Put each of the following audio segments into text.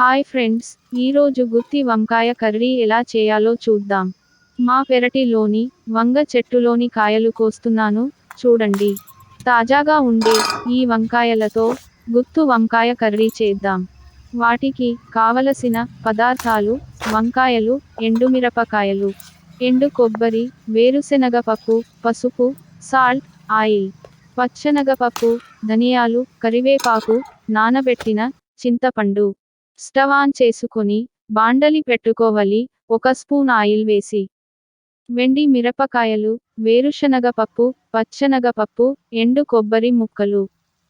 Hi friends ఈరోజు గుత్తి వంకాయ curry ఎలా చేయాలో చూద్దాం. మా పెరటిలోని వంగ చెట్టులోని కాయలు కోస్తున్నాను చూడండి. తాజాగా ఉండే ఈ వంకాయలతో గుత్తు వంకాయ కర్రీ చేద్దాం. వాటికి కావలసిన పదార్థాలు వంకాయలు ఎండుమిరపకాయలు ఎండు కొబ్బరి వేరుశనగ పప్పు పసుపు సాల్ట్ ఆయిల్ పచ్చనగపప్పు ధనియాలు కరివేపాకు నానబెట్టిన చింతపండు స్టవ్ ఆన్ చేసుకొని బాండలి పెట్టుకోవాలి ఒక స్పూన్ ఆయిల్ వేసి. వెండి మిరపకాయలు వేరుశనగ పప్పు పచ్చనగ పప్పు ఎండు కొబ్బరి ముక్కలు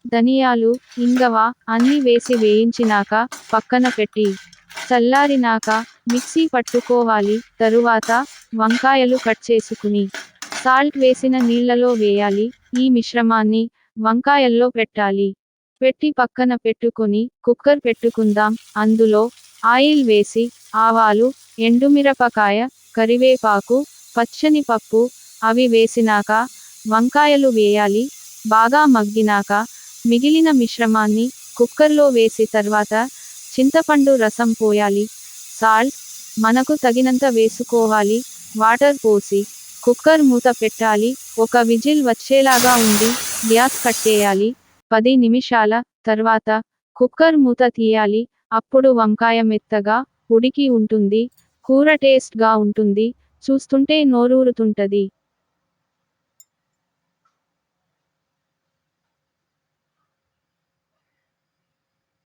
ధనియాలు ఇంగవ అన్ని వేసి వేయించినాక పక్కన పెట్టి. చల్లారినాక మిక్సీ పట్టుకోవాలి తరువాత వంకాయలు కట్ చేసుకుని. సాల్ట్ వేసిన నీళ్ళలో వేయాలి ఈ మిశ్రమాన్ని వంకాయల్లో పెట్టాలి. పెట్టి పక్కన పెట్టుకొని కుక్కర్ పెట్టుకుందాం. అందులో ఆయిల్ వేసి ఆవాలు ఎండుమిరపకాయ కరివేపాకు పచ్చని పప్పు అవి వేసినాక వంకాయలు వేయాలి. బాగా మగ్గినాక మిగిలిన మిశ్రమాన్ని కుక్కర్లో వేసి తర్వాత చింతపండు రసం పోయాలి. సాల్ట్ మనకు తగినంత వేసుకోవాలి. వాటర్ పోసి కుక్కర్ మూత పెట్టాలి. ఒక విజిల్ వచ్చేలాగా ఉండి గ్యాస్ కట్టేయాలి. పది నిమిషాల తర్వాత కుక్కర్ మూత తీయాలి. అప్పుడు వంకాయ మెత్తగా ఉడికి ఉంటుంది. కూర టేస్ట్గా ఉంటుంది. చూస్తుంటే నోరూరుతుంటది.